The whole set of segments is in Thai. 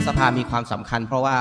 รัฐสภามีความสำคัญ เพราะว่า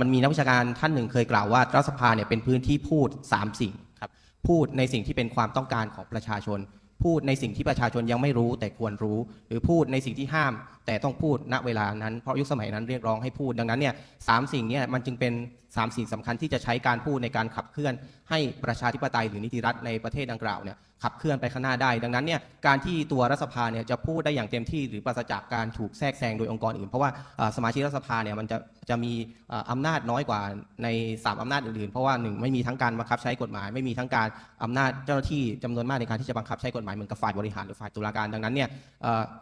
มันมีนักวิชาการท่านหนึ่งเคยกล่าวว่ารัฐสภาเนี่ยเป็นพื้นที่พูด 3 สิ่งครับพูดในสิ่งที่เป็นความต้องการของประชาชน พูดในสิ่งที่ประชาชนยังไม่รู้แต่ควรรู้ หรือพูดในสิ่งที่ห้าม แต่ต้องพูดณเวลานั้นเพราะยุคสมัยนั้นเรียกร้องให้พูดดังนั้นเนี่ยสามสิ่งเนี้มันจึงเป็น สามสิ่งสำคัญที่จะใช้การพูดในการขับเคลื่อน ให้ประชาธิปไตยหรือนิติรัฐในประเทศดังกล่าวเนี่ยขับเคลื่อนไปข้างหน้าได้ ดังนั้นเนี่ยการที่ตัวรัฐสภาเนี่ยจะพูดได้อย่างเต็มที่ หรือปราศจากการถูกแทรกแซงโดยองค์กรอื่น เพราะว่าสมาชิกรัฐสภาเนี่ยมันจะจะมีอ่ออำนาจน้อยกว่าในสามอำนาจอื่นๆ เพราะว่าหนึ่งไม่มีทั้งการบังคับใช้กฎหมาย ไม่มีทั้งการอำนาจเจ้าหน้าที่จำนวนมากในการที่จะบังคับใช้กฎหมายเหมือนกับฝ่ายบริหารหรือฝ่ายตุลาการดังนั้นเนี่ย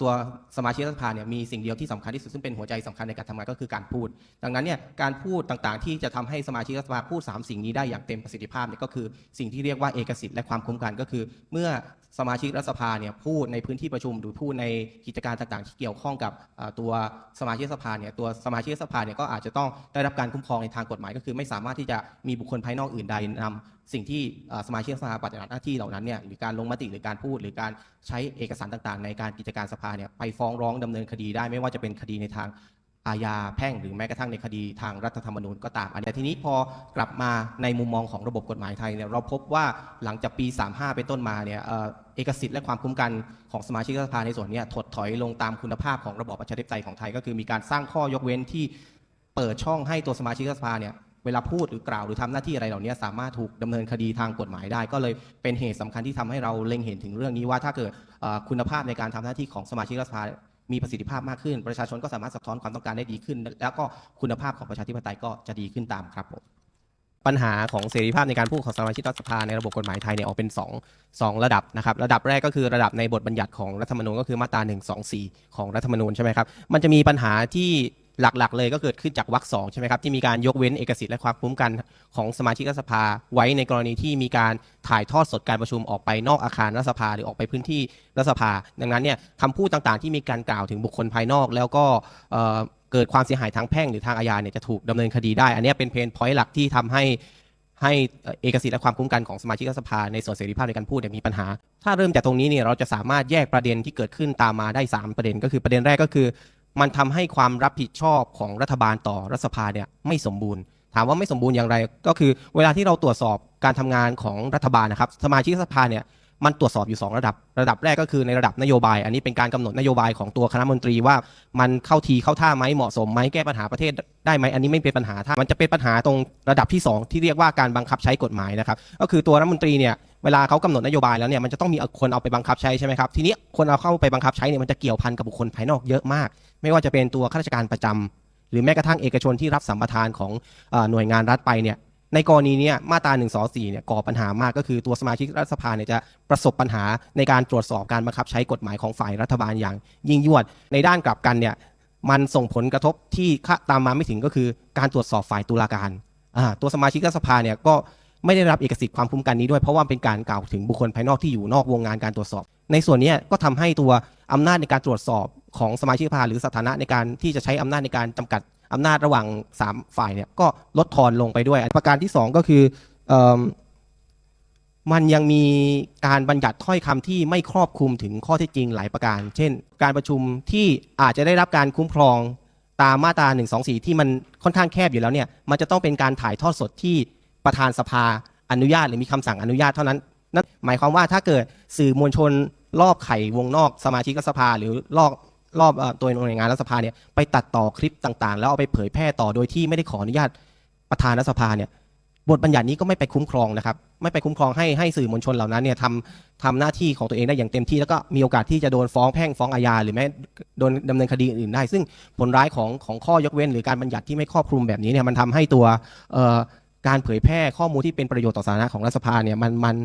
ตัวสมาชิกรัฐสภาเนี่ยมีสิ่งเดียวที่สำคัญที่สุดซึ่งเป็นหัวใจสำคัญในการทำงานก็คือการพูด ดังนั้นเนี่ยการพูดต่างๆที่จะทำให้สมาชิกรัฐสภาพูด 3 สิ่งนี้ได้อย่างเต็มประสิทธิภาพเนี่ยก็คือสิ่งที่เรียกว่าเอกสิทธิ์และความคุ้มกันก็คือ เมื่อสมาชิกรัฐสภาเนี่ยพูดในพื้นที่ประชุมหรือพูดในกิจการต่างๆ ที่เกี่ยวข้องกับตัวสมาชิกสภาเนี่ยตัวสมาชิกสภาเนี่ยก็อาจจะต้องได้รับการคุ้มครองในทางกฎหมาย ก็คือไม่สามารถที่จะมีบุคคลภายนอกอื่นใดนำสิ่งที่สมาชิกสภาปฏิบัติหน้าที่เหล่านั้นเนี่ยหรือการลงมติหรือการพูด หรือการใช้เอกสารต่างๆ ในการกิจการสภาเนี่ยไปฟ้องร้องดำเนินคดีได้ไม่ว่าจะเป็นคดีในทาง อาญาแพ่งหรือแม้กระทั่งในคดีทางรัฐธรรมนูญก็ตามอันนี้ทีนี้พอกลับมาในมุมมองของระบบกฎหมายไทยเนี่ยเราพบว่าหลังจากปี 35 เป็นต้นมาเนี่ยเอกสิทธิ์และความคุ้มกันของสมาชิกสภาในส่วนนี้ถดถอยลงตามคุณภาพของระบอบประชาธิปไตยของไทยก็คือมีการสร้างข้อยกเว้นที่เปิดช่องให้ตัวสมาชิกสภาเนี่ยเวลาพูดหรือกล่าวหรือทำหน้าที่อะไรเหล่านี้สามารถถูกดำเนินคดีทางกฎหมายได้ ก็เลยเป็นเหตุสำคัญที่ทำให้เราเล็งเห็นถึงเรื่องนี้ว่าถ้าเกิดคุณภาพในการทำหน้าที่ของสมาชิกรัฐสภา มีประสิทธิภาพมากขึ้น ประชาชนก็สามารถสะท้อนความต้องการได้ดีขึ้น แล้วก็คุณภาพของประชาธิปไตยก็จะดีขึ้นตามครับผมปัญหาของเสรีภาพในการพูดของสมาชิกรัฐสภาในระบบกฎหมายไทยเนี่ยออกเป็น2งระดับนะครับระดับแรกก็คือระดับในบทบัญญัติของรัฐธรรมนูญก็คือมาตรา1 2 4 ของรัฐธรรมนูญใช่ไหมครับมันจะมีปัญหาที่ หลักๆ เลยก็เกิดขึ้นจากวรรคสองใช่ไหมครับที่มีการยกเว้นเอกสิทธิ์และความคุ้มกันของสมาชิกรัฐสภา ไว้ในกรณีที่มีการถ่ายทอดสดการประชุมออกไปนอกอาคารรัฐสภาหรือออกไปพื้นที่รัฐสภา ดังนั้นเนี่ยคำพูดต่างๆ ที่มีการกล่าวถึงบุคคลภายนอก แล้วก็เกิดความเสียหายทางแพ่งหรือทางอาญาเนี่ยจะถูกดำเนินคดีได้ อันนี้เป็นเพนพอยต์หลักที่ทำให้ให้เอกสิทธิ์และความคุ้มกันของสมาชิกรัฐสภาในส่วนเสรีภาพในการพูดมีปัญหา ถ้าเริ่มจากตรงนี้เนี่ยเราจะสามารถแยกประเด็นที่เกิดขึ้นตามมาได้ 3 ประเด็น ก็คือประเด็นแรกก็คือ มันทำให้ความรับผิดชอบของรัฐบาลต่อรัฐสภาเนี่ยไม่สมบูรณ์ ถามว่าไม่สมบูรณ์อย่างไร ก็คือเวลาที่เราตรวจสอบการทำงานของรัฐบาลนะครับ สมาชิกสภาเนี่ยมันตรวจสอบอยู่ 2 ระดับ ระดับแรกก็คือในระดับนโยบาย อันนี้เป็นการกำหนดนโยบายของตัวคณะมนตรีว่ามันเข้าทีเข้าท่าไหมเหมาะสมไหมแก้ปัญหาประเทศได้ไหมอันนี้ไม่เป็นปัญหาถ้ามันจะเป็นปัญหาตรงระดับที่ 2 ที่เรียกว่าการบังคับใช้กฎหมายนะครับ ก็คือตัวรัฐมนตรีเนี่ย เวลาเขากำหนดนโยบายแล้วเนี่ยมันจะต้องมีคนเอาไปบังคับใช้ใช่ไหมครับทีนี้คนเอาเข้าไปบังคับใช้เนี่ยมันจะเกี่ยวพันกับบุคคลภายนอกเยอะมาก ไม่ว่าจะเป็นตัวข้าราชการประจำหรือแม้กระทั่งเอกชนที่รับสัมปทานของอหน่วยงานรัฐไปเนี่ยในกรณีเนี้มาตรา1นึเนี่ยก่อปัญหามากก็คือตัวสมาชิกรัฐสภาเนี่ยจะประสบปัญหาในการตรวจสอบการบังคับใช้กฎหมายของฝ่ายรัฐบาลอย่าง ยิ่งยวดในด้านกลับกันเนี่ยมันส่งผลกระทบที่ตามมาไม่ถึงก็คือการตรวจสอบฝ่ายตุลาการตัวสมาชิกรัฐสภาเนี่ยก็ ไม่ได้รับเอกสิทธิ์ความคุ้มกันนี้ด้วย เพราะว่าเป็นการกล่าวถึงบุคคลภายนอกที่อยู่นอกวงงานการตรวจสอบ ในส่วนนี้ก็ทำให้ตัวอำนาจในการตรวจสอบของสมาชิกสภาหรือสถานะในการที่จะใช้อำนาจในการจำกัดอำนาจระหว่าง 3 ฝ่ายเนี่ยก็ลดทอนลงไปด้วย ประการที่ 2 ก็คืออมันยังมีการบัญญัติถ้อยคำที่ไม่ครอบคลุมถึงข้อเท็จจริงหลายประการ เช่น การประชุมที่อาจจะได้รับการคุ้มครองตามมาตรา1 2 4 ที่มันค่อนข้างแคบอยู่แล้วเนี่ย มันจะต้องเป็นการถ่ายทอดสดที่ ประธานสภาอนุญาตหรือมีคำสั่งอนุญาตเท่านั้นนั่นหมายความว่าถ้าเกิดสื่อมวลชนรอบไข่วงนอกสมาชิกรัฐสภา หรือรอบรอบตัวหน่วยงานรัฐสภาเนี่ยไปตัดต่อคลิปต่างๆ แล้วเอาไปเผยแพร่ต่อโดยที่ไม่ได้ขออนุญาตประธานรัฐสภาเนี่ยบทบัญญัตินี้ก็ไม่ไปคุ้มครองนะครับไม่ไปคุ้มครองให้ให้สื่อมวลชนเหล่านั้นเนี่ยทำทำหน้าที่ของตัวเองได้อย่างเต็มที่ แล้วก็มีโอกาสที่จะโดนฟ้องแพ่งฟ้องอาญาหรือแม้โดนดำเนินคดีอื่นได้ ซึ่งผลร้ายของของข้อยกเว้น หรือการบัญญัติที่ไม่ครอบคลุมแบบนี้เนี่ยมันทำให้ตัวเอ่อ การเผยแพร่ข้อมูลที่เป็นประโยชน์ต่อสาธารณะของรัฐสภาเนี่ยมันมัน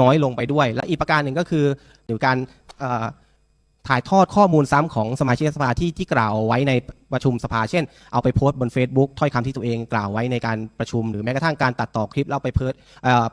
น้อยลงไปด้วย และอีกประการหนึ่งก็คือหรือการถ่ายทอดข้อมูลซ้ำของสมาชิกสภาที่ที่กล่าวไว้ในประชุมสภา เช่น เอาไปโพสต์บน Facebook ถ้อยคำที่ตัวเองกล่าวไว้ในการประชุม หรือแม้กระทั่งการตัดต่อคลิปแล้วไปเพิร์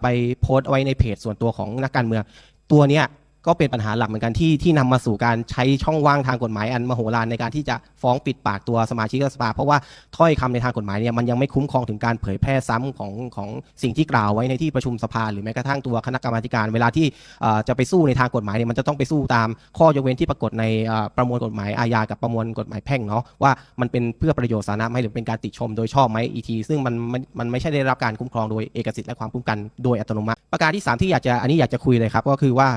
ไปโพสต์ไว้ในเพจส่วนตัวของนักการเมืองตัวเนี้ย ก็เป็นปัญหาหลักเหมือนกันที่ที่นำมาสู่การใช้ช่องว่างทางกฎหมายอันมโหฬารในการที่จะฟ้องปิดปากตัวสมาชิกรัฐสภา เพราะว่าถ้อยคำในทางกฎหมายเนี่ยมันยังไม่คุ้มครองถึงการเผยแพร่ซ้ำของของสิ่งที่กล่าวไว้ในที่ประชุมสภา หรือแม้กระทั่งตัวคณะกรรมาธิการ เวลาที่เอ่อจะไปสู้ในทางกฎหมายเนี่ยมันจะต้องไปสู้ตามข้อยกเว้นที่ปรากฏในเอ่อประมวลกฎหมายอาญากับประมวลกฎหมายแพ่งเนาะว่ามันเป็นเพื่อประโยชน์สาธารณะไหมหรือเป็นการติชมโดยชอบไหมอีทีซึ่งมันมันมันไม่ใช่ได้รับการคุ้มครองโดยเอกสิทธิ์และความคุ้มกันโดยอัตโนมัติ ประการที่สามที่อยากจะอันนี้อยากจะคุยเลยครับก็คือว่า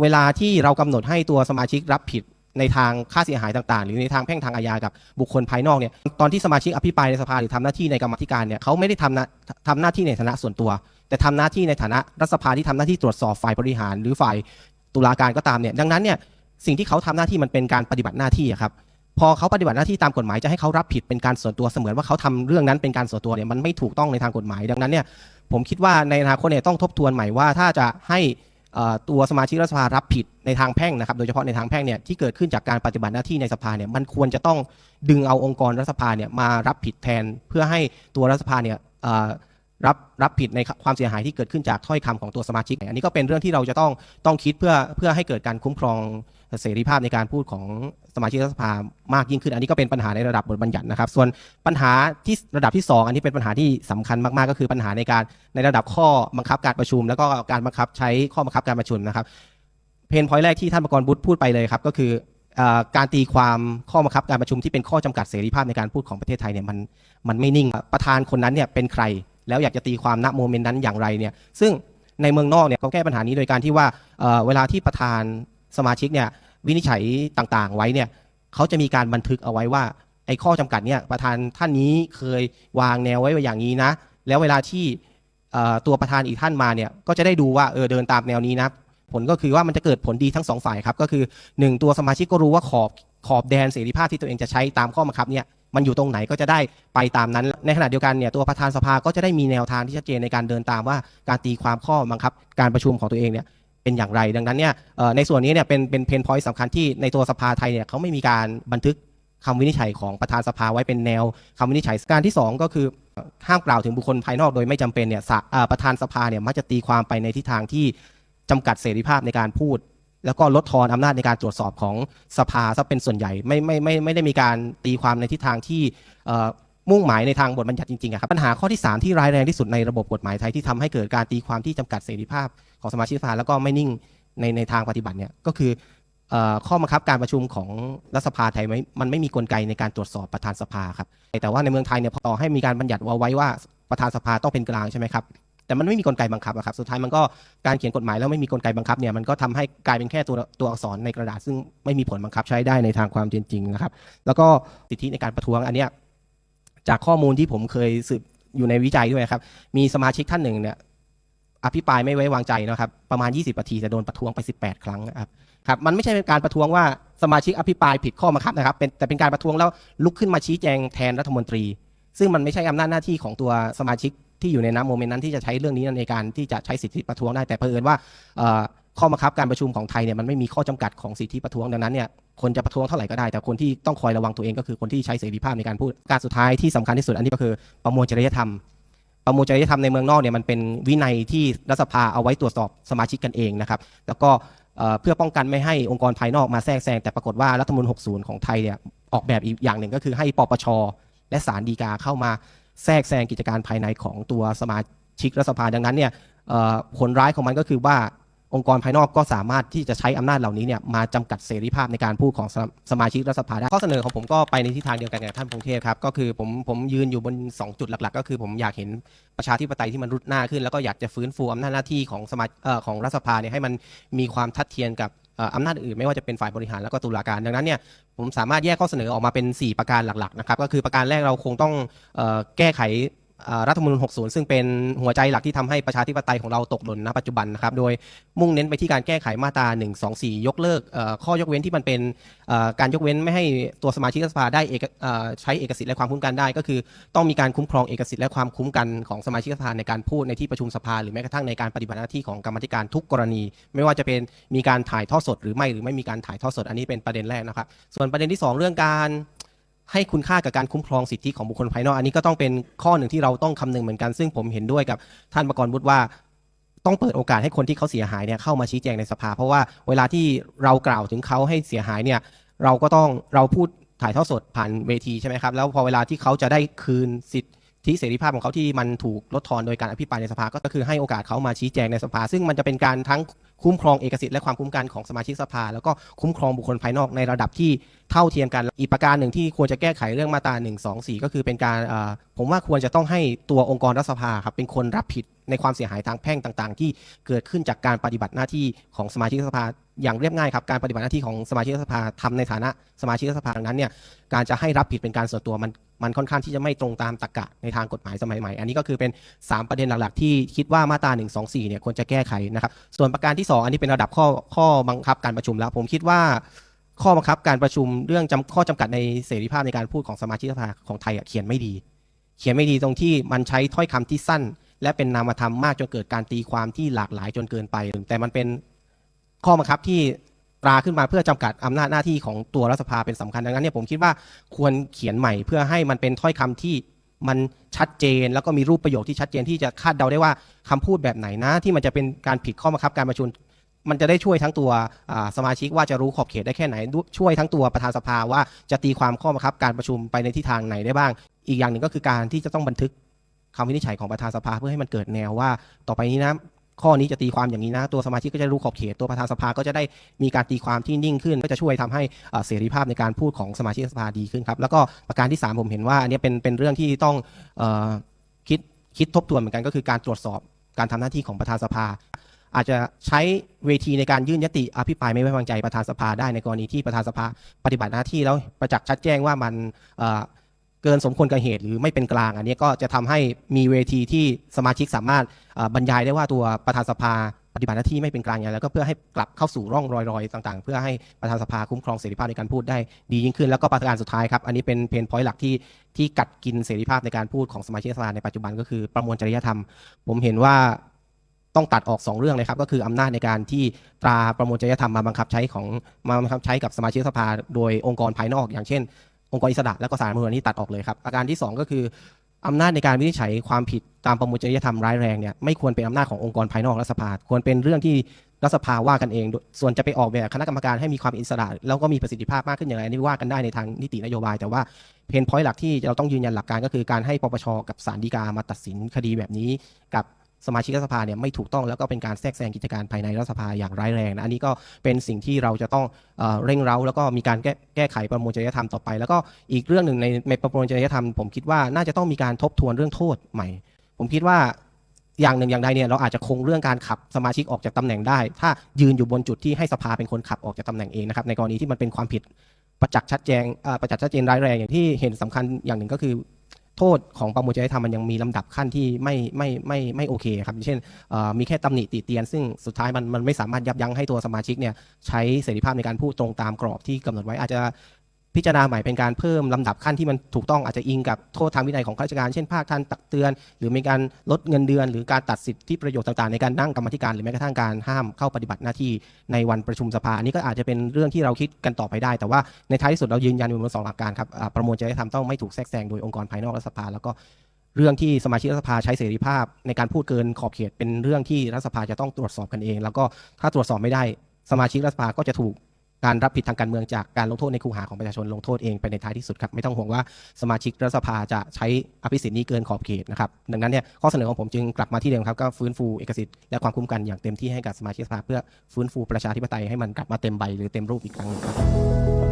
เวลาที่เรากำหนดให้ตัวสมาชิกรับผิดในทางค่าเสียหายต่าง ๆ หรือในทางแพ่งทางอาญากับบุคคลภายนอกเนี่ยตอนที่สมาชิกอภิปรายในสภาหรือทำหน้าที่ในกรรมธิการเนี่ยเขาไม่ได้ทำน้าทำหน้าที่ในฐานะส่วนตัว แต่ทำหน้าที่ในฐานะรัฐสภาที่ทำหน้าที่ตรวจสอบฝ่ายบริหาร หรือฝ่ายตุลาการก็ตามเนี่ยดังนั้นเนี่ยสิ่งที่เขาทำหน้าที่มันเป็นการปฏิบัติหน้าที่ครับพอเขาปฏิบัติหน้าที่ตามกฎหมายจะให้เขารับผิดเป็นการส่วนตัวเสมือนว่าเขาทำเรื่องนั้นเป็นการส่วนตัวเนี่ยมันไม่ถูกต้องในทางกฎหมาย ดังนั้นเนี่ยผมคิดว่าในอนาคตเนี่ยต้องทบทวนใหม่ว่าถ้าจะให้ ตัวสมาชิกรัฐสภารับผิดในทางแพ่งนะครับ โดยเฉพาะในทางแพ่งเนี่ยที่เกิดขึ้นจากการปฏิบัติหน้าที่ในสภาเนี่ยมันควรจะต้องดึงเอาองค์กรรัฐสภาเนี่ยมารับผิดแทน เพื่อให้ตัวรัฐสภาเนี่ยรับรับผิดในความเสียหายที่เกิดขึ้นจากถ้อยคำของตัวสมาชิก อันนี้ก็เป็นเรื่องที่เราจะต้องต้องคิดเพื่อเพื่อให้เกิดการคุ้มครอง เสรีภาพในการพูดของสมาชิกรัฐสภามากยิ่งขึ้น อันนี้ก็เป็นปัญหาในระดับบทบัญญัตินะครับ ส่วนปัญหาที่ระดับที่สองอันนี้เป็นปัญหาที่สำคัญมาก ๆ ก็คือปัญหาในการในระดับข้อบังคับการประชุม แล้วก็การบังคับใช้ข้อบังคับการประชุมนะครับเพนพอยต์แรกที่ท่านประกรณ์บุตรพูดไปเลยครับก็คือการตีความข้อบังคับการประชุมที่เป็นข้อจำกัดเสรีภาพในการพูดของประเทศไทยเนี่ยมันมันไม่นิ่ง ประธานคนนั้นเนี่ยเป็นใคร แล้วอยากจะตีความณโมเมนต์นั้นอย่างไรเนี่ยซึ่งในเมืองนอกเนี่ยเขาแก้ปัญหานี้โดยการที่ว่าเอ่อเวลาที่ประธาน สมาชิกเนี่ยวินิจฉัยต่างๆ ไว้เนี่ยเขาจะมีการบันทึกเอาไว้ว่าไอ้ข้อจำกัดเนี่ยประธานท่านนี้เคยวางแนวไว้อย่างนี้นะ แล้วเวลาที่ตัวประธานอีกท่านมาเนี่ยก็จะได้ดูว่าเออเดินตามแนวนี้นะผลก็คือว่ามันจะเกิดผลดีทั้งสองฝ่ายครับก็คือ 1 ตัวสมาชิกก็รู้ว่าขอบขอบแดนเสรีภาพที่ตัวเองจะใช้ตามข้อบังคับเนี่ยมันอยู่ตรงไหนก็จะได้ไปตามนั้น ในขณะเดียวกันเนี่ยตัวประธานสภาก็จะได้มีแนวทางที่ชัดเจนในการเดินตามว่าการตีความข้อบังคับ การประชุมของตัวเองเนี่ย เป็นอย่างไร ดังนั้นเนี่ยในส่วนนี้เนี่ยเป็นเป็นเพนพอยต์สำคัญที่ในตัวสภาไทยเนี่ยเขาไม่มีการบันทึกคำวินิจฉัยของประธานสภาไว้เป็นแนวคำวินิจฉัยการที่สองก็คือห้ามกล่าวถึงบุคคลภายนอกโดยไม่จำเป็นเนี่ยประธานสภาเนี่ยมักจะตีความไปในทิศทางที่จำกัดเสรีภาพในการพูด แล้วก็ลดทอนอำนาจในการตรวจสอบของสภาซะเป็นส่วนใหญ่ไม่ไม่ไม่ไม่ได้มีการตีความในทิศทางที่ มุ่งหมายในทางบทบัญญัติจริงๆครับปัญหาข้อที่ 3 ที่ร้ายแรงที่สุดในระบบกฎหมายไทยที่ทำให้เกิดการตีความที่จำกัดเสรีภาพของสมาชิกสภาแล้วก็ไม่นิ่งในในทางปฏิบัติเนี่ยก็คืออข้อบังคับการประชุมของรัฐสภาไทยไม่มันไม่มีกลไกในการตรวจสอบประธานสภาครับแต่ว่าในเมืองไทยเนี่ยพอให้มีการบัญญัติเอาไว้ว่าประธานสภาต้องเป็นกลางใช่ไหมครับแต่มันไม่มีกลไกบังคับอะครับสุดท้ายมันก็การเขียนกฎหมายแล้วไม่มีกลไกบังคับเนี่ยมันก็ทำให้กลายเป็นแค่ตัวตัวอักษรในกระดาษซึ่งไม่มีผลบังคับใช้ได้ในทางความจริงนะครับ แล้วก็สิทธิในการประท้วงอันเนี้ย จากข้อมูลที่ผมเคยสืบอยู่ในวิจัยด้วยครับ มีสมาชิกท่านหนึ่งเนี่ยอภิปรายไม่ไว้วางใจนะครับ ประมาณ 20นาทีจะโดนประท้วงไป 18 ครั้งนะครับครับมันไม่ใช่เป็นการประท้วงว่าสมาชิกอภิปรายผิดข้อบังคับนะครับเป็นแต่เป็นการประท้วงแล้วลุกขึ้นมาชี้แจงแทนรัฐมนตรี ซึ่งมันไม่ใช่อำนาจหน้าที่ของตัวสมาชิกที่อยู่ในน้ำโมเมนต์นั้นที่จะใช้เรื่องนี้ในการที่จะใช้สิทธิประท้วงได้แต่เผอิญว่า ข้อบังคับการประชุมของไทยเนี่ยมันไม่มีข้อจำกัดของสิทธิประท้วงดังนั้นเนี่ยคนจะประท้วงเท่าไหร่ก็ได้ แต่คนที่ต้องคอยระวังตัวเองก็คือคนที่ใช้เสรีภาพในการพูดการสุดท้ายที่สำคัญที่สุดอันนี้ก็คือประมวลจริยธรรม ประมวลจริยธรรมในเมืองนอกเนี่ยมันเป็นวินัยที่รัฐสภาเอาไว้ตรวจสอบสมาชิกกันเองนะครับแล้วก็เพื่อป้องกันไม่ให้องค์กรภายนอกมาแทรกแซงแต่ปรากฏว่ารัฐมนูญ60 ของไทยเนี่ยออกแบบอีกอย่างหนึ่งก็คือให้ปปช และศาลฎีกาเข้ามาแทรกแซงกิจการภายในของตัวสมาชิกรัฐสภาดังนั้นเนี่ยผลร้ายของมันก็คือว่า องค์กรภายนอกก็สามารถที่จะใช้อำนาจเหล่านี้เนี่ยมาจำกัดเสรีภาพในการพูดของสมสมาชิกรัฐสภาได้ข้อเสนอของผมก็ไปในทิศทางเดียวกันกับท่านพงเทพครับก็คือผมผมยืนอยู่บน 2 จุดหลัก ๆ ก็คือผมอยากเห็นประชาธิปไตยที่มันรุดหน้าขึ้น แล้วก็อยากจะฟื้นฟูอำนาจหน้าที่ของสมาเอ่อของรัฐสภาเนี่ยให้มันมีความทัดเทียมกับอำนาจอื่นไม่ว่าจะเป็นฝ่ายบริหารแล้วก็ตุลาการ ดังนั้นเนี่ยผมสามารถแยกข้อเสนอออกมาเป็น 4 ประการหลักๆนะครับก็คือประการแรกเราคงต้องออแก้ไข รัฐธรรมนูญ 60 ซึ่งเป็นหัวใจหลักที่ทำให้ประชาธิปไตยของเราตกหล่นณปัจจุบันนะครับ โดยมุ่งเน้นไปที่การแก้ไขมาตรา 124 ยกเลิกข้อยกเว้นที่มันเป็นการยกเว้นไม่ให้ตัวสมาชิกรัฐสภาได้เอกใช้เอกสิทธิ์และความคุ้มกันได้ ก็คือต้องมีการคุ้มครองเอกสิทธิ์และความคุ้มกันของสมาชิกรัฐสภาในการพูดในที่ประชุมสภา หรือแม้กระทั่งในการปฏิบัติหน้าที่ของกรรมธิการทุกกรณี ไม่ว่าจะเป็นมีการถ่ายทอดสดหรือไม่หรือไม่มีการถ่ายทอดสดอันนี้เป็นประเด็นแรกนะครับ ส่วนประเด็นที่สองเรื่องการ ให้คุณค่ากับการคุ้มครองสิทธิของบุคคลภายนอก อันนี้ก็ต้องเป็นข้อหนึ่งที่เราต้องคำนึงเหมือนกัน ซึ่งผมเห็นด้วยกับท่านประกรณ์วุฒิว่า ต้องเปิดโอกาสให้คนที่เขาเสียหายเนี่ยเข้ามาชี้แจงในสภา เพราะว่าเวลาที่เรากล่าวถึงเขาให้เสียหายเนี่ยเราก็ต้องเราพูดถ่ายทอดสดผ่านเวทีใช่ไหมครับแล้วพอเวลาที่เขาจะได้คืนสิทธิ เสรีภาพของเขาที่มันถูกลดทอนโดยการอภิปรายในสภาก็คือให้โอกาสเขามาชี้แจงในสภา ซึ่งมันจะเป็นการทั้งคุ้มครองเอกสิทธิ์และความคุ้มกันของสมาชิกสภา แล้วก็คุ้มครองบุคคลภายนอกในระดับที่เท่าเทียมกันอีกประการหนึ่งที่ควรจะแก้ไขเรื่องมาตรา1 2 4 ก็คือเป็นการผมว่าควรจะต้องให้ตัวองค์กรรัฐสภาครับเป็นคนรับผิดในความเสียหายทางแพ่งต่าง ๆ ที่เกิดขึ้นจากการปฏิบัติหน้าที่ของสมาชิกสภาอย่างเรียบง่ายครับการปฏิบัติหน้าที่ของสมาชิกสภาทำในฐานะสมาชิกสภาดังนั้นเนี่ยการจะให้รับผิดเป็นการส่วนตัวมัน มันค่อนข้างที่จะไม่ตรงตามตรรกะในทางกฎหมายสมัยใหม่ อันนี้ก็คือเป็น 3 ประเด็นหลักๆ ที่คิดว่ามาตรา1 2 4เนี่ยควรจะแก้ไขนะครับ ส่วนประการที่ 2 อันนี้เป็นระดับข้อข้อบังคับการประชุมแล้ว ผมคิดว่าข้อบังคับการประชุมเรื่องจำข้อจำกัดในเสรีภาพในการพูดของสมาชิกสภาของไทยเขียนไม่ดี เขียนไม่ดีตรงที่มันใช้ถ้อยคำที่สั้น และเป็นนามธรรมมากจนเกิดการตีความที่หลากหลายจนเกินไป แต่มันเป็นข้อบังคับที่ ตราขึ้นมาเพื่อจำกัดอำนาจหน้าที่ของตัวรัฐสภาเป็นสำคัญดังนั้นเนี่ยผมคิดว่าควรเขียนใหม่เพื่อให้มันเป็นถ้อยคำที่มันชัดเจนแล้วก็มีรูปประโยคที่ชัดเจนที่จะคาดเดาได้ว่าคำพูดแบบไหนนะ ที่มันจะเป็นการผิดข้อบังคับการประชุมมันจะได้ช่วยทั้งตัวสมาชิกว่าจะรู้ขอบเขตได้แค่ไหน ช่วยทั้งตัวประธานสภาว่าจะตีความข้อบังคับการประชุมไปในทิศทางไหนได้บ้าง อีกอย่างหนึ่งก็คือการที่จะต้องบันทึกคำวินิจฉัยของประธานสภาเพื่อให้มันเกิดแนวว่า ต่อไปนี้นะ ข้อนี้จะตีความอย่างนี้นะ ตัวสมาชิกก็จะรู้ขอบเขตตัวประธานสภาก็จะได้มีการตีความที่นิ่งขึ้น ก็จะช่วยทำให้เสรีภาพในการพูดของสมาชิกสภาดีขึ้นครับแล้วก็ประการที่สามผมเห็นว่าอันนี้เป็นเป็นเรื่องที่ต้องออคิดคิดทบทวนเหมือนกันก็คือการตรวจสอบการทำหน้าที่ของประธานสภา อาจจะใช้เวทีในการยื่นยติอภิปรายไม่ไว้วางใจประธานสภาได้ในกรณีที่ประธานสภา ปฏิบัติหน้าที่แล้วประจักษ์ชัดแจ้งว่ามัน เกินสมควรกับเหตุหรือไม่เป็นกลาง อันนี้ก็จะทำให้มีเวทีที่สมาชิกสามารถบรรยายได้ว่าตัวประธานสภาปฏิบัติหน้าที่ไม่เป็นกลางอย่างแล้วก็เพื่อให้กลับเข้าสู่ร่องรอยๆ ต่างๆ เพื่อให้ประธานสภาคุ้มครองเสรีภาพในการพูดได้ดียิ่งขึ้นแล้วก็ประการสุดท้ายครับอันนี้เป็นเพนพอยต์หลักที่ที่กัดกินเสรีภาพในการพูดของสมาชิกสภาในปัจจุบันก็คือประมวลจริยธรรม ผมเห็นว่าต้องตัดออก 2 เรื่องเลยครับก็คืออำนาจในการที่ตราประมวลจริยธรรมมาบังคับใช้ของมาบังคับใช้กับสมาชิกสภา โดยองค์กรภายนอก อย่างเช่น องค์กรอิสระและก็สารมนูญนี้ตัดออกเลยครับอาการที่ 2 ก็คืออำนาจในการวินิจฉัยความผิดตามประมวลจริยธรรมร้ายแรงเนี่ยไม่ควรเป็นอำนาจขององค์กรภายนอกรัฐสภา ควรเป็นเรื่องที่รัฐสภาว่ากันเอง ส่วนจะไปออกแบบคณะกรรมการให้มีความอิสระ แล้วก็มีประสิทธิภาพมากขึ้นอย่างไรนนี่ว่ากันได้ในทางนิตินโยบาย แต่ว่าเพนพอยต์หลักที่เราต้องยืนยันหลักการก็คือการให้ปปชกับศาลฎีกามาตัดสินคดีแบบนี้ กับ สมาชิกรัฐสภาเนี่ยไม่ถูกต้องแล้วก็เป็นการแทรกแซงกิจการภายในรัฐสภาอย่างร้ายแรงนะอันนี้ก็เป็นสิ่งที่เราจะต้องเอ่อเร่งเร้า แล้วก็มีการแก้แก้ไขประมวลจริยธรรมต่อไป แล้วก็อีกเรื่องหนึ่งในในประมวลจริยธรรมผมคิดว่าน่าจะต้องมีการทบทวนเรื่องโทษใหม่ ผมคิดว่าอย่างหนึ่งอย่างใดเนี่ยเราอาจจะคงเรื่องการขับสมาชิกออกจากตำแหน่งได้ ถ้ายืนอยู่บนจุดที่ให้สภาเป็นคนขับออกจากตำแหน่งเองนะครับในกรณีที่มันเป็นความผิดประจักษ์ชัดแจงเอ่อประจักษ์ชัดเจนร้ายแรงอย่างที่เห็นสำคัญอย่างหนึ่งก็คือ โทษของประมวลจริยธรรมมันยังมีลำดับขั้นที่ไม่ไม่ไม่ไม่โอเคครับเช่นมีแค่ตำหนิติเตียน ซึ่งสุดท้ายมันมันไม่สามารถยับยั้งให้ตัวสมาชิกเนี่ยใช้เสรีภาพในการพูดตรงตามกรอบที่กำหนดไว้อาจจะ พิจารณาใหม่เป็นการเพิ่มลำดับขั้นที่มันถูกต้องอาจจะอิงกับโทษทางวินัยของข้าราชการเช่นภาคทันตักเตือน หรือมีการลดเงินเดือน หรือการตัดสิทธิประโยชน์ต่างๆ ในการนั่งกรรมธิการหรือแม้กระทั่งการห้ามเข้าปฏิบัติหน้าที่ในวันประชุมสภาอันนี้ก็อาจจะเป็นเรื่องที่เราคิดกันต่อไปได้ แต่ว่าในท้ายที่สุดเรายืนยันอยู่บนสองหลักการครับประมวลจริยธรรมต้องไม่ถูกแทรกแซงโดยองค์กรภายนอกรัฐสภาแล้วก็เรื่องที่สมาชิกรัฐสภาใช้เสรีภาพ ในการพูดเกินขอบเขตเป็นเรื่องที่รัฐสภาจะต้องตรวจสอบกันเอง แล้วก็ถ้าตรวจสอบไม่ได้สมาชิกรัฐสภาก็จะถูก การรับผิดทางการเมืองจากการลงโทษในคูหาของประชาชนลงโทษเองไปในท้ายที่สุดครับไม่ต้องห่วงว่าสมาชิกรัฐสภาจะใช้อภิสิทธิ์นี้เกินขอบเขตนะครับดังนั้นเนี่ยข้อเสนอของผมจึงกลับมาที่เดิมครับก็ฟื้นฟูเอกสิทธิ์และความคุ้มกันอย่างเต็มที่ให้กับสมาชิกสภาเพื่อฟื้นฟูประชาธิปไตยให้มันกลับมาเต็มใบหรือเต็มรูปอีกครั้งหนึ่งครับ